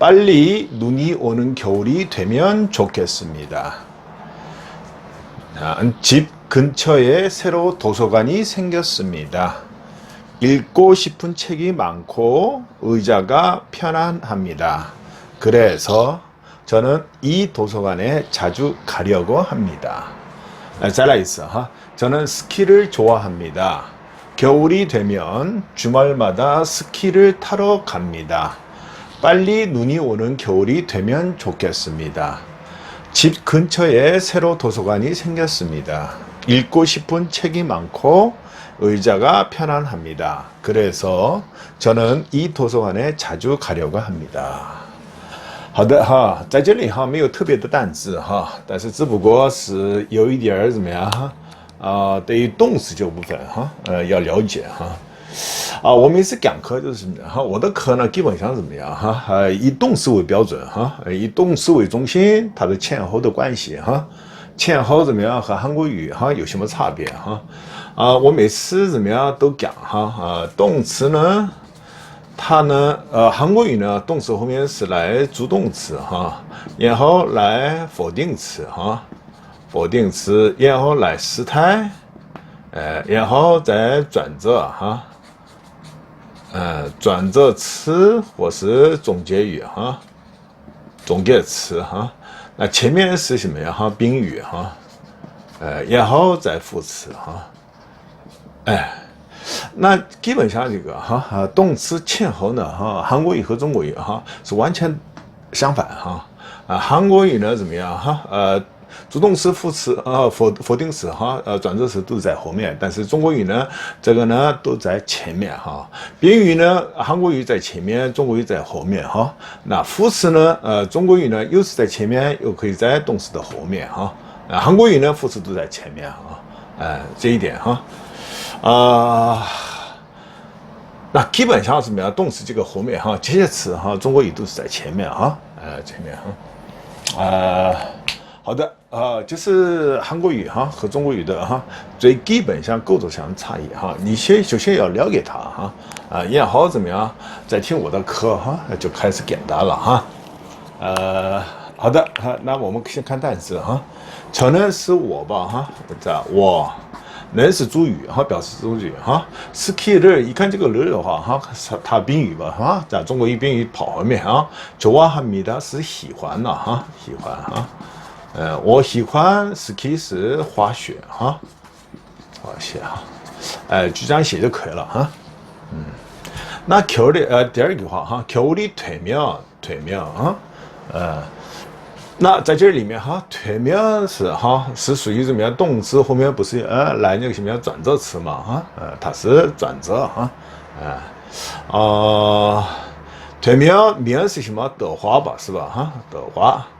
빨리 눈이 오는 겨울이 되면 좋겠습니다. 집 근처에 새로 도서관이 생겼습니다. 읽고 싶은 책이 많고 의자가 편안합니다. 그래서 저는 이 도서관에 자주 가려고 합니다. 잘라 있어. 저는 스키를 좋아합니다. 겨울이 되면 주말마다 스키를 타러 갑니다. 빨리 눈이 오는 겨울이 되면 좋겠습니다. 집 근처에 새로 도서관이 생겼습니다. 읽고 싶은 책이 많고 의자가 편안합니다. 그래서 저는 이 도서관에 자주 가려고 합니다. 好的哈，在这里哈没有特别的单词哈，但是只不过是有一点儿怎么样哈？啊，对于动词这部分哈，呃，要了解哈。 啊，我每次讲课就是什么哈，我的课呢基本上怎么样哈？呃，以动词为标准哈，以动词为中心，它的前后的关系哈，前后怎么样和韩国语哈有什么差别哈？啊，我每次怎么样都讲哈啊，动词呢，它呢，呃，韩国语呢，动词后面是来助动词哈，然后来否定词哈。否定词，然后来时态，呃，然后再转折哈，呃，转折词或是总结语哈，总结词哈。那前面是什么呀？哈，宾语哈，呃，然后再副词哈，哎，那基本上这个哈，动词前后呢哈，韩国语和中国语哈是完全相反哈，啊，韩国语呢怎么样哈？呃。主动词、副词啊，否否定词哈，呃，转折词都在后面，但是中国语呢，这个呢都在前面哈。宾语呢，韩国语在前面，中国语在后面哈。那副词呢，呃，中国语呢又是在前面，又可以在动词的后面哈。啊，韩国语呢，副词都在前面啊，哎，这一点哈，啊，那基本上怎么样？动词这个后面哈，这些词哈，中国语都是在前面哈，呃，前面哈，啊。好的，啊，就是韩国语哈和中国语的哈最基本上构造上的差异哈，你先首先要了解它哈，啊，然后怎么样再听我的课哈，就开始简单了哈，呃，好的，哈，那我们先看单词哈，承认是我吧哈，这我，能是主语哈，表示主语哈，ski 的，一看这个人的话哈，它它宾语吧哈，在中国语宾语跑后面啊，좋아합니다是喜欢了哈，喜欢哈。 呃，我喜欢 ski 是滑雪哈，滑雪哈，哎，就这样写就可以了哈。嗯，那겨的呃第二句话哈，겨울이되면되면啊，呃，那在这里面哈，되면是哈是属于怎么样动词后面不是呃来那个什么样转折词嘛哈，呃，它是转折哈，啊，啊，되면面是什么的话吧是吧哈的话。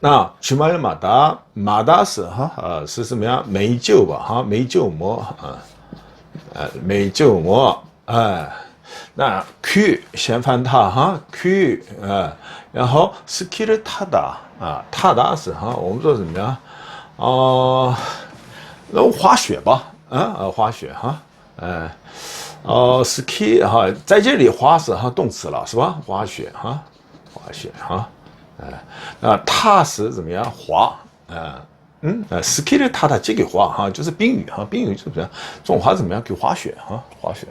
那去买了马达，马达是哈呃是什么呀？美酒吧哈，美酒馍啊，呃美酒馍哎，那去先翻它哈去啊，然后 ski 的塔达啊塔达是哈，我们说什么呀？啊、那，那滑雪吧啊啊滑雪哈哎。哦、ski 哈，在这里滑是哈动词了是吧？滑雪哈，滑雪哈。哎，那踏是怎么样滑？啊，嗯，啊，ski 的踏踏这个滑哈，就是宾语哈，宾语就是这种滑怎么样？去滑雪哈，滑雪。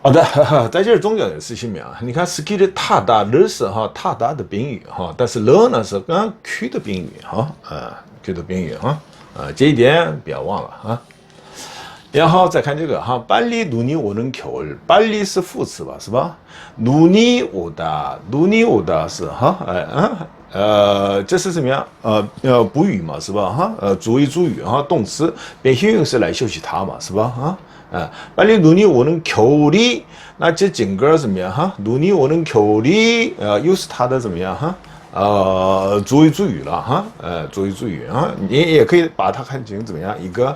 好的，在这儿重要的事情啊，你看 ski 的踏大那是哈踏大的宾语哈，但是了呢是刚去的宾语哈，啊去的宾语哈，啊这一点不要忘了啊。然后再看这个哈，빨리눈이오는겨 울， 빨리是副词吧，是吧？눈이오 다， 눈이오다是哈，哎啊，呃，这是怎么样？呃呃，补语嘛，是吧？哈，呃，主谓主语哈，动词变形用是来休息它嘛，是吧？哈，啊，빨리눈이오는겨울 이， 那这整个怎么样？哈，눈이오는겨울 이， 呃，又是它的怎么样？哈，呃，主谓主语了哈，呃，主谓主语啊，你也可以把它看成怎么样？一个。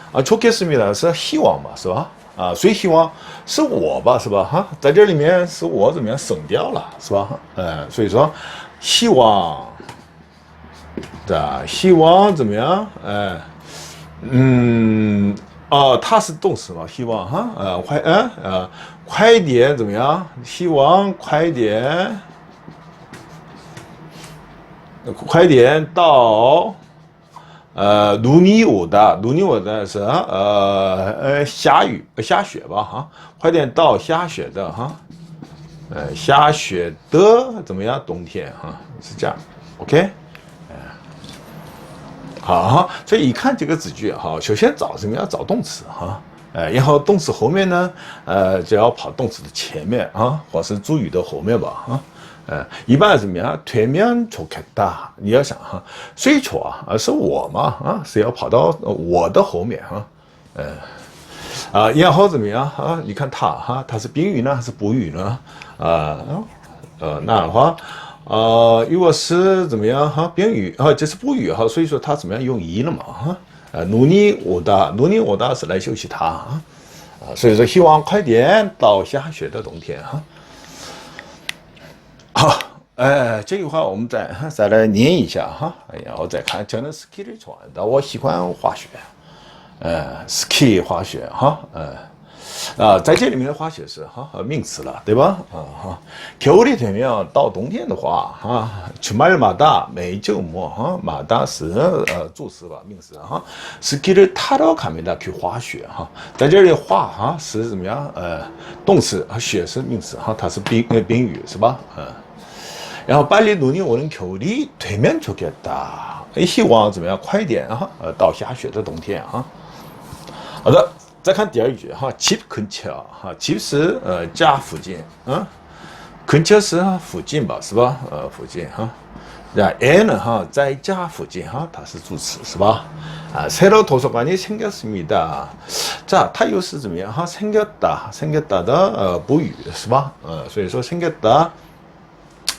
啊，좋겠습니다是希望嘛，是吧？啊，谁希望是我吧，是吧？哈，在这里面是我怎么样省掉了，是吧？呃，所以说希望，的希望怎么样？哎，嗯，哦，它是动词嘛？希望哈，呃，快，嗯，呃，快点怎么样？希望快点，快点到。 呃，努尼我的，努尼我的是呃呃下雨下雪吧哈，快点到下雪的哈，呃下雪的怎么样？冬天哈是这样，OK，哎，好，所以一看这个子句哈，首先找什么要找动词哈，哎，然后动词后面呢，呃就要跑动词的前面啊，或是主语的后面吧哈。呃，一般怎么样？对面错开大，你要想哈，谁错啊？是我嘛？啊，是要跑到我的后面哈。呃，啊，然后怎么样啊？你看他哈，他是宾语呢还是补语呢？啊，呃，那的话，呃，如果是怎么样哈？宾语啊，这是补语哈，所以说他怎么样用一了嘛？哈，呃，努力我的，努力我的是来休息他啊，啊，所以说希望快点到下雪的冬天哈。哎，这句话我们再再来念一下哈，然后再看讲的 ski 的传的，我喜欢滑雪，呃，ski 滑雪哈，呃，啊，在这里面的滑雪是哈名词了，对吧？啊哈，겨울이되면到冬天的话哈，주말마 다， 每周末哈，马达是呃助词吧，名词哈，ski 를타러갑니다去滑雪哈，在这里滑哈是怎么样？呃，动词，雪是名词哈，它是宾宾语是吧？嗯。 然后빨리눈이오는겨울이되면좋겠 다， 希望怎么样？快点啊！呃，到下雪的冬天啊。好的，再看第二句哈，집근처哈，집是呃家附近啊，근처是附近吧，是吧？呃，附近哈。那애呢哈，在家附近哈，它是助词是吧？啊，새로도서관이생겼습니 다。 자， 它又是怎么样哈？생겼 다， 생겼다的呃补语是吧？呃，所以说생겼 다。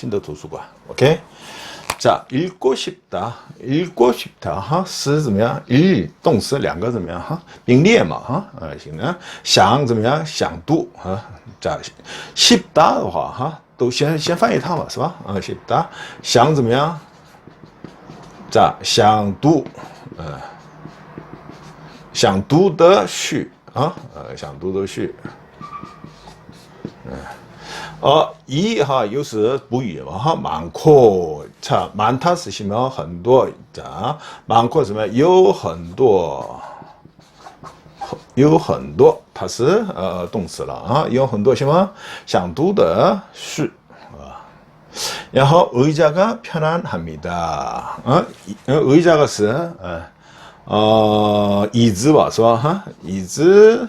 新的图书馆，OK。자읽고싶다읽고싶다哈是怎么样？읽动词两个怎么样哈？并列嘛哈？呃，行呢。想怎么样？想读啊。자싶다的话哈，都先先翻译它嘛，是吧？啊，싶 다。 想怎么样？자想读，呃，想读的序啊，呃，想读的序。 嗯， 哦，一哈又是补语嘛哈，满括它满它是什么很多啊，满括什么有很多，有很多，它是呃动词了啊，有很多什么想读的是啊，然后의자가편안합니다啊，의자가是呃呃椅子吧是吧哈，椅子。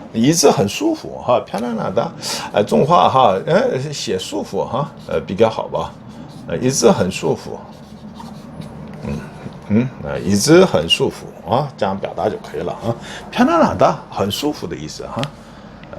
椅子很舒服哈，漂亮了的，呃，中华哈，呃，写舒服哈，呃，比较好吧，呃，椅子很舒服，嗯嗯，呃，椅子很舒服啊，这样表达就可以了啊，漂亮了的，很舒服的意思哈。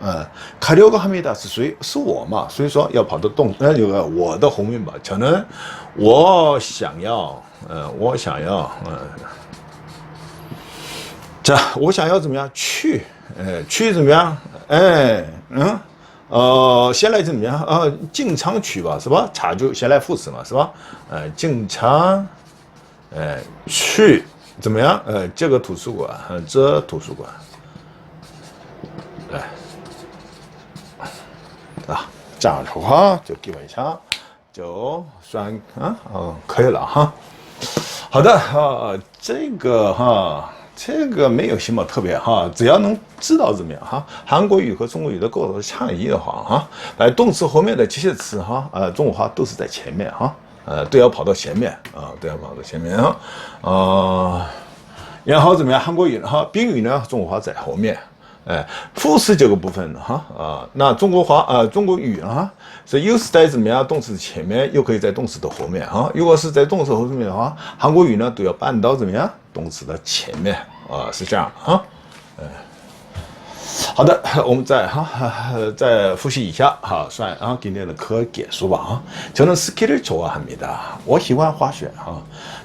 呃，卡六个哈密达是谁？是我嘛？所以说要跑得动，那有个我的鸿运吧，可能我想要，呃，我想要，呃，这我想要怎么样去？哎，去怎么样？哎，嗯，呃，先来怎么样？啊、呃，进仓去吧，是吧？查就先来副词嘛，是吧？呃，进仓，哎、呃，去怎么样？呃，这个图书馆，这图书馆。啊，这样的话就基本上就算啊，嗯，可以了哈。好的啊，这个哈，这个没有什么特别哈，只要能知道怎么样哈。韩国语和中国语的构造差异的话哈，哎，动词后面的这些词哈，呃，中国话都是在前面哈，呃，都要跑到前面啊，都要跑到前面啊，啊，然后怎么样？韩国语哈，宾语呢，中国话在后面。哎，副词这个部分哈啊，那中国话啊，中国语啊，是有时在怎么样动词前面，又可以在动词的后面哈。如果是在动词后面的话，韩国语呢都要搬到怎么样动词的前面啊，是这样哈。哎，好的，我们再哈再复习一下哈，算啊今天的课结束吧啊。저는스키를좋아합니 다。 我喜欢滑雪哈。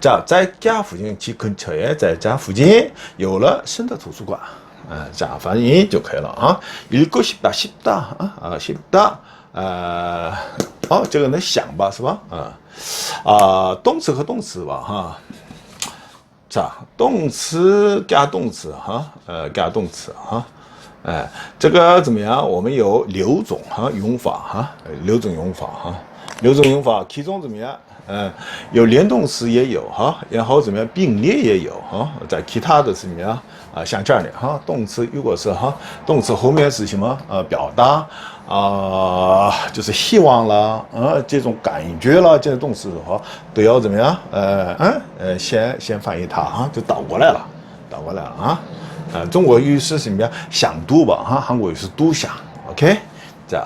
자在家附近집 근처에 在家附近집 근처에在家附近有了新的图书馆啊，这样翻译就可以了啊。읽고싶다싶다아쉽다아어저거는想吧是吧？啊，动词加动词哈，呃，加动词哈，哎，这个怎么样？我们有流种用法哈，流种用法， 六种用法其中怎么样？嗯，有连动词也有哈，然后怎么样？并列也有哈，在其他的怎么呀？啊，像这样的哈，动词如果是哈，动词后面是什么？呃，表达啊，就是希望啦，啊，这种感觉啦，这些动词的话都要怎么样？呃，嗯，呃先先翻译它哈，就倒过来了，倒过来了啊。呃，中国语是什么呀？想读吧，哈，韩国语是读想。OK，这样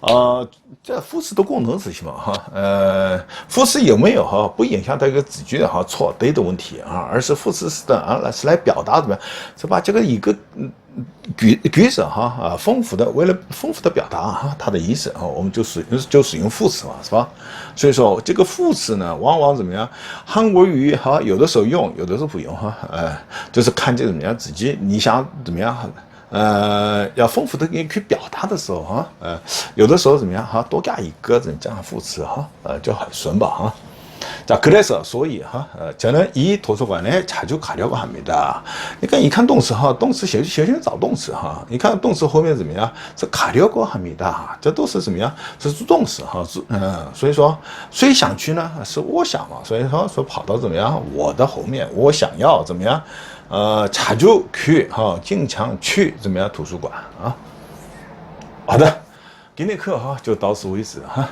呃，这副词的功能是什么哈？呃，副词有没有哈，不影响这个字句哈错对的问题啊，而是副词是的啊，来是来表达怎么样？是把这个一个句句子哈啊丰富的，为了丰富的表达哈它的意思啊，我们就使就使用副词嘛，是吧？所以说这个副词呢，往往怎么样？韩国语哈有的时候用，有的时候不用哈，哎，就是看这怎么样自己你想怎么样。呃，要丰富的给你去表达的时候哈，呃，有的时候怎么样哈，多加一个这样副词哈，呃，就很顺吧哈。자그래서所以哈，呃，저는이도서관에자주가려고합니다你看，一看动词哈，动词写写先找动词哈。你看动词后面怎么样？是가려고합니다这都是怎么样？是助动词哈，助嗯，所以说谁想去呢？是我想嘛，所以说说跑到怎么样？我的后面，我想要怎么样？ 呃，他就去哈，经常去怎么样图书馆啊？好的，今天课哈就到此为止哈。